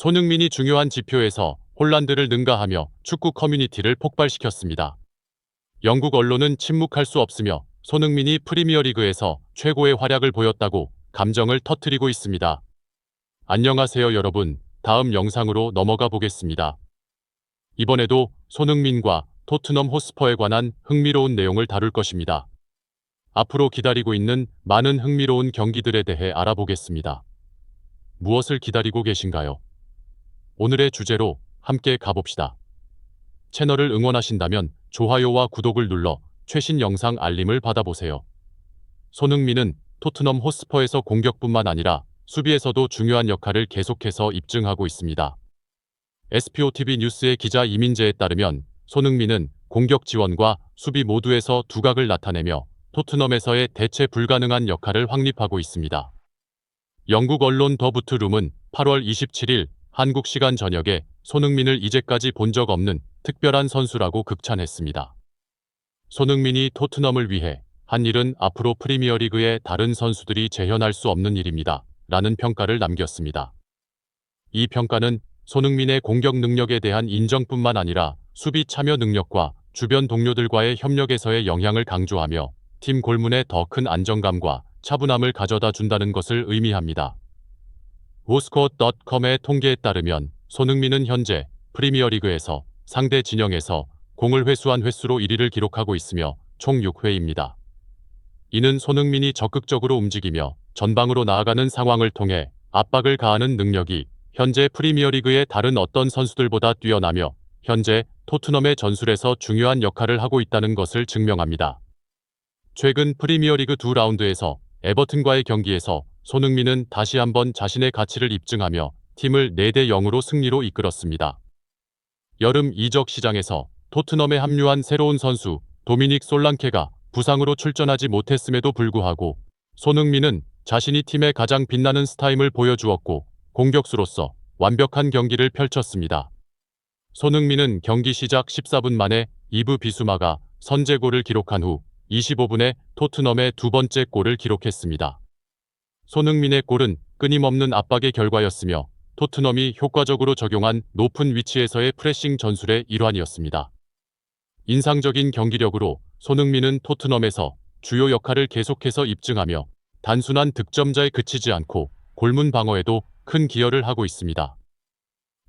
손흥민이 중요한 지표에서 홀란드를 능가하며 축구 커뮤니티를 폭발시켰습니다. 영국 언론은 침묵할 수 없으며 손흥민이 프리미어리그에서 최고의 활약을 보였다고 감정을 터뜨리고 있습니다. 안녕하세요 여러분. 다음 영상으로 넘어가 보겠습니다. 이번에도 손흥민과 토트넘 호스퍼에 관한 흥미로운 내용을 다룰 것입니다. 앞으로 기다리고 있는 많은 흥미로운 경기들에 대해 알아보겠습니다. 무엇을 기다리고 계신가요? 오늘의 주제로 함께 가봅시다. 채널을 응원하신다면 좋아요와 구독을 눌러 최신 영상 알림을 받아보세요. 손흥민은 토트넘 호스퍼에서 공격뿐만 아니라 수비에서도 중요한 역할을 계속해서 입증하고 있습니다. SPOTV 뉴스의 기자 이민재에 따르면 손흥민은 공격 지원과 수비 모두에서 두각을 나타내며 토트넘에서의 대체 불가능한 역할을 확립하고 있습니다. 영국 언론 더 부트룸은 8월 27일 한국 시간 저녁에 손흥민을 이제까지 본 적 없는 특별한 선수라고 극찬했습니다. 손흥민이 토트넘을 위해 한 일은 앞으로 프리미어리그의 다른 선수들이 재현할 수 없는 일입니다. 라는 평가를 남겼습니다. 이 평가는 손흥민의 공격 능력에 대한 인정뿐만 아니라 수비 참여 능력과 주변 동료들과의 협력에서의 영향을 강조하며 팀 골문에 더 큰 안정감과 차분함을 가져다 준다는 것을 의미합니다. 워스코어.com의 통계에 따르면 손흥민은 현재 프리미어리그에서 상대 진영에서 공을 회수한 횟수로 1위를 기록하고 있으며 총 6회입니다. 이는 손흥민이 적극적으로 움직이며 전방으로 나아가는 상황을 통해 압박을 가하는 능력이 현재 프리미어리그의 다른 어떤 선수들보다 뛰어나며 현재 토트넘의 전술에서 중요한 역할을 하고 있다는 것을 증명합니다. 최근 프리미어리그 두 라운드에서 에버튼과의 경기에서 손흥민은 다시 한번 자신의 가치를 입증하며 팀을 4대 0으로 승리로 이끌었습니다. 여름 이적 시장에서 토트넘에 합류한 새로운 선수 도미닉 솔랑케가 부상으로 출전하지 못했음에도 불구하고 손흥민은 자신이 팀의 가장 빛나는 스타임을 보여주었고 공격수로서 완벽한 경기를 펼쳤습니다. 손흥민은 경기 시작 14분 만에 이브 비수마가 선제골을 기록한 후 25분에 토트넘의 두 번째 골을 기록했습니다. 손흥민의 골은 끊임없는 압박의 결과였으며 토트넘이 효과적으로 적용한 높은 위치에서의 프레싱 전술의 일환이었습니다. 인상적인 경기력으로 손흥민은 토트넘에서 주요 역할을 계속해서 입증하며 단순한 득점자에 그치지 않고 골문 방어에도 큰 기여를 하고 있습니다.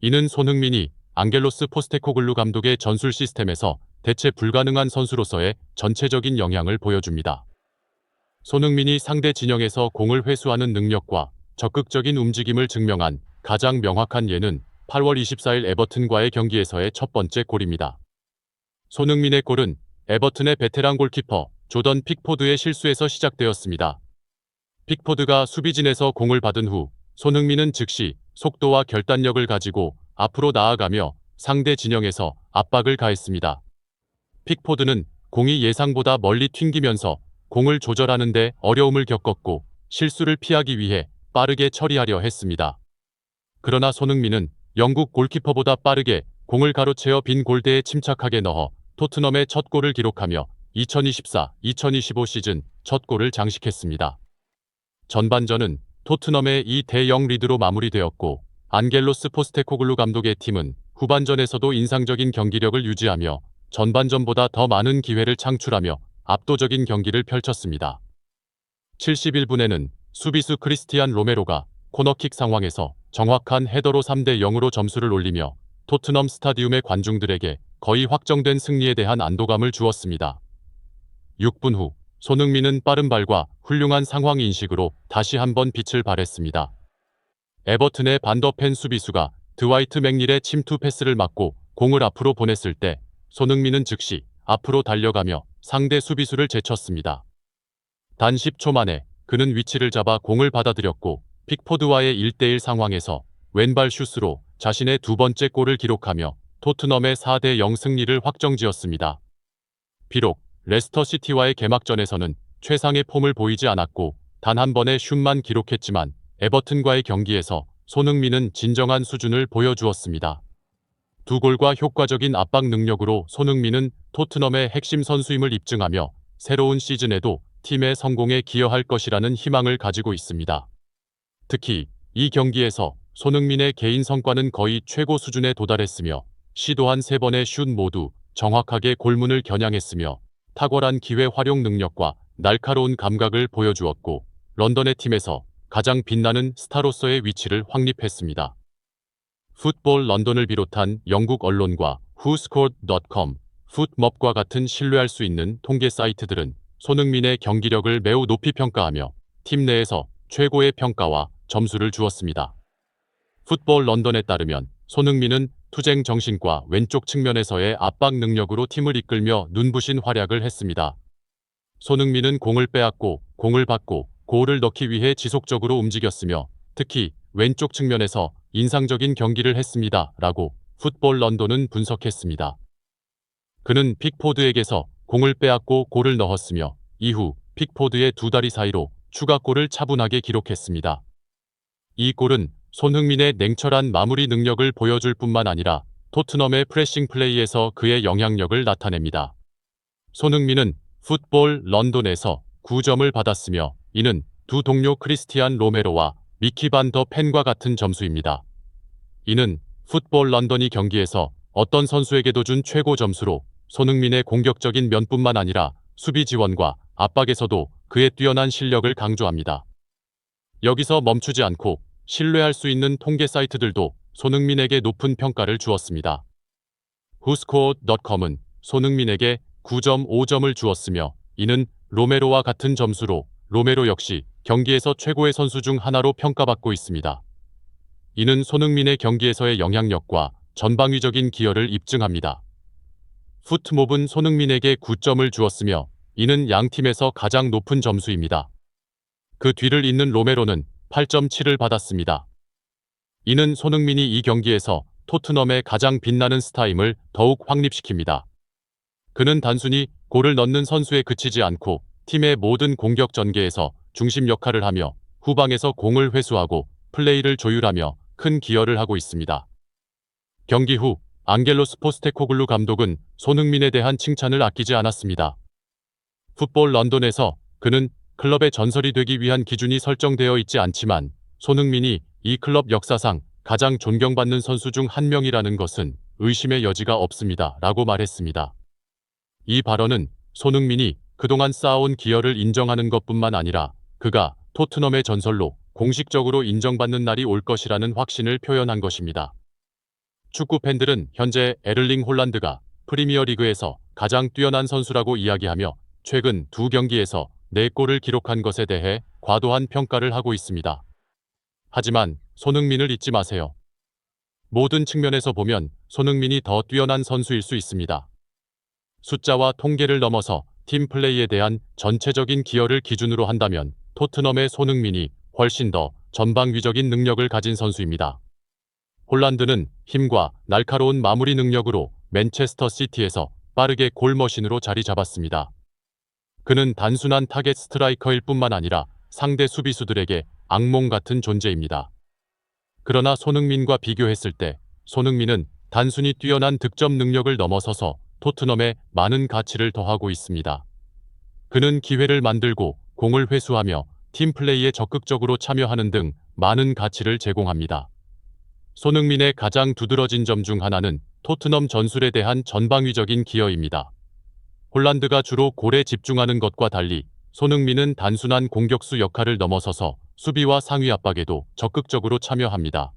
이는 손흥민이 앙겔로스 포스테코글루 감독의 전술 시스템에서 대체 불가능한 선수로서의 전체적인 영향을 보여줍니다. 손흥민이 상대 진영에서 공을 회수하는 능력과 적극적인 움직임을 증명한 가장 명확한 예는 8월 24일 에버튼과의 경기에서의 첫 번째 골입니다. 손흥민의 골은 에버튼의 베테랑 골키퍼 조던 픽포드의 실수에서 시작되었습니다. 픽포드가 수비진에서 공을 받은 후 손흥민은 즉시 속도와 결단력을 가지고 앞으로 나아가며 상대 진영에서 압박을 가했습니다. 픽포드는 공이 예상보다 멀리 튕기면서 공을 조절하는데 어려움을 겪었고 실수를 피하기 위해 빠르게 처리하려 했습니다. 그러나 손흥민은 영국 골키퍼보다 빠르게 공을 가로채어 빈 골대에 침착하게 넣어 토트넘의 첫 골을 기록하며 2024-2025 시즌 첫 골을 장식했습니다. 전반전은 토트넘의 2대0 리드로 마무리되었고 안겔로스 포스테코글루 감독의 팀은 후반전에서도 인상적인 경기력을 유지하며 전반전보다 더 많은 기회를 창출하며 압도적인 경기를 펼쳤습니다. 71분에는 수비수 크리스티안 로메로가 코너킥 상황에서 정확한 헤더로 3대 0으로 점수를 올리며 토트넘 스타디움의 관중들에게 거의 확정된 승리에 대한 안도감을 주었습니다. 6분 후 손흥민은 빠른 발과 훌륭한 상황 인식으로 다시 한번 빛을 발했습니다. 에버튼의 반더펜 수비수가 드와이트 맥닐의 침투 패스를 막고 공을 앞으로 보냈을 때 손흥민은 즉시 앞으로 달려가며 상대 수비수를 제쳤습니다. 단 10초 만에 그는 위치를 잡아 공을 받아들였고 픽포드와의 1대1 상황에서 왼발 슛으로 자신의 두 번째 골을 기록하며 토트넘의 4대0 승리를 확정지었습니다. 비록 레스터 시티와의 개막전에서는 최상의 폼을 보이지 않았고 단 한 번의 슛만 기록했지만 에버튼과의 경기에서 손흥민은 진정한 수준을 보여주었습니다. 두 골과 효과적인 압박 능력으로 손흥민은 토트넘의 핵심 선수임을 입증하며 새로운 시즌에도 팀의 성공에 기여할 것이라는 희망을 가지고 있습니다. 특히 이 경기에서 손흥민의 개인 성과는 거의 최고 수준에 도달했으며 시도한 세 번의 슛 모두 정확하게 골문을 겨냥했으며 탁월한 기회 활용 능력과 날카로운 감각을 보여주었고 런던의 팀에서 가장 빛나는 스타로서의 위치를 확립했습니다. 풋볼 런던을 비롯한 영국 언론과 whoscored.com, 풋몹과 같은 신뢰할 수 있는 통계 사이트들은 손흥민의 경기력을 매우 높이 평가하며 팀 내에서 최고의 평가와 점수를 주었습니다. 풋볼 런던에 따르면 손흥민은 투쟁 정신과 왼쪽 측면에서의 압박 능력으로 팀을 이끌며 눈부신 활약을 했습니다. 손흥민은 공을 빼앗고 공을 받고 골을 넣기 위해 지속적으로 움직였으며 특히 왼쪽 측면에서 인상적인 경기를 했습니다. 라고 풋볼 런던은 분석했습니다. 그는 픽포드에게서 공을 빼앗고 골을 넣었으며 이후 픽포드의 두 다리 사이로 추가골을 차분하게 기록했습니다. 이 골은 손흥민의 냉철한 마무리 능력을 보여줄 뿐만 아니라 토트넘의 프레싱 플레이에서 그의 영향력을 나타냅니다. 손흥민은 풋볼 런던에서 9점을 받았으며 이는 두 동료 크리스티안 로메로와 미키 반 더 펜과 같은 점수입니다. 이는 풋볼 런던이 경기에서 어떤 선수에게도 준 최고 점수로 손흥민의 공격적인 면뿐만 아니라 수비 지원과 압박에서도 그의 뛰어난 실력을 강조합니다. 여기서 멈추지 않고 신뢰할 수 있는 통계 사이트들도 손흥민에게 높은 평가를 주었습니다. whoscored.com은 손흥민에게 9.5점을 주었으며 이는 로메로와 같은 점수로 로메로 역시 경기에서 최고의 선수 중 하나로 평가받고 있습니다. 이는 손흥민의 경기에서의 영향력과 전방위적인 기여를 입증합니다. 푸트몹은 손흥민에게 9점을 주었으며 이는 양 팀에서 가장 높은 점수입니다. 그 뒤를 잇는 로메로는 8.7을 받았습니다. 이는 손흥민이 이 경기에서 토트넘의 가장 빛나는 스타임을 더욱 확립시킵니다. 그는 단순히 골을 넣는 선수에 그치지 않고 팀의 모든 공격 전개에서 중심 역할을 하며 후방에서 공을 회수하고 플레이를 조율하며 큰 기여를 하고 있습니다. 경기 후 앙겔로스 포스테코글루 감독은 손흥민에 대한 칭찬을 아끼지 않았습니다. 풋볼 런던에서 그는 클럽의 전설이 되기 위한 기준이 설정되어 있지 않지만 손흥민이 이 클럽 역사상 가장 존경받는 선수 중 한 명이라는 것은 의심의 여지가 없습니다. 라고 말했습니다. 이 발언은 손흥민이 그동안 쌓아온 기여를 인정하는 것뿐만 아니라 그가 토트넘의 전설로 공식적으로 인정받는 날이 올 것이라는 확신을 표현한 것입니다. 축구 팬들은 현재 에를링 홀란드가 프리미어 리그에서 가장 뛰어난 선수라고 이야기하며 최근 두 경기에서 4골을 기록한 것에 대해 과도한 평가를 하고 있습니다. 하지만 손흥민을 잊지 마세요. 모든 측면에서 보면 손흥민이 더 뛰어난 선수일 수 있습니다. 숫자와 통계를 넘어서 팀 플레이에 대한 전체적인 기여를 기준으로 한다면 토트넘의 손흥민이 훨씬 더 전방위적인 능력을 가진 선수입니다. 홀란드는 힘과 날카로운 마무리 능력으로 맨체스터 시티에서 빠르게 골머신으로 자리 잡았습니다. 그는 단순한 타겟 스트라이커일 뿐만 아니라 상대 수비수들에게 악몽 같은 존재입니다. 그러나 손흥민과 비교했을 때 손흥민은 단순히 뛰어난 득점 능력을 넘어서서 토트넘에 많은 가치를 더하고 있습니다. 그는 기회를 만들고 공을 회수하며 팀 플레이에 적극적으로 참여하는 등 많은 가치를 제공합니다. 손흥민의 가장 두드러진 점 중 하나는 토트넘 전술에 대한 전방위적인 기여입니다. 홀란드가 주로 골에 집중하는 것과 달리 손흥민은 단순한 공격수 역할을 넘어서서 수비와 상위 압박에도 적극적으로 참여합니다.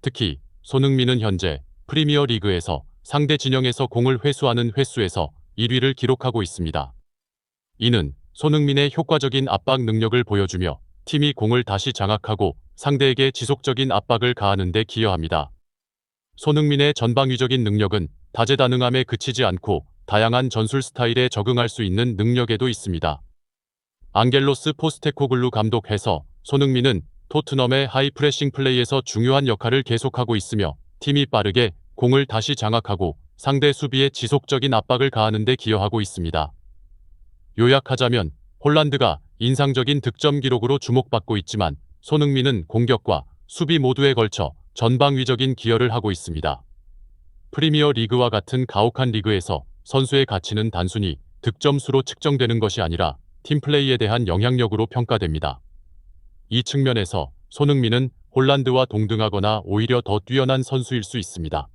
특히 손흥민은 현재 프리미어 리그에서 상대 진영에서 공을 회수하는 횟수에서 1위를 기록하고 있습니다. 이는 손흥민의 효과적인 압박 능력을 보여주며 팀이 공을 다시 장악하고 상대에게 지속적인 압박을 가하는 데 기여합니다. 손흥민의 전방위적인 능력은 다재다능함에 그치지 않고 다양한 전술 스타일에 적응할 수 있는 능력에도 있습니다. 앙겔로스 포스테코글루 감독 해서 손흥민은 토트넘의 하이프레싱 플레이에서 중요한 역할을 계속하고 있으며 팀이 빠르게 공을 다시 장악하고 상대 수비에 지속적인 압박을 가하는 데 기여하고 있습니다. 요약하자면 홀란드가 인상적인 득점 기록으로 주목받고 있지만 손흥민은 공격과 수비 모두에 걸쳐 전방위적인 기여를 하고 있습니다. 프리미어 리그와 같은 가혹한 리그에서 선수의 가치는 단순히 득점수로 측정되는 것이 아니라 팀플레이에 대한 영향력으로 평가됩니다. 이 측면에서 손흥민은 홀란드와 동등하거나 오히려 더 뛰어난 선수일 수 있습니다.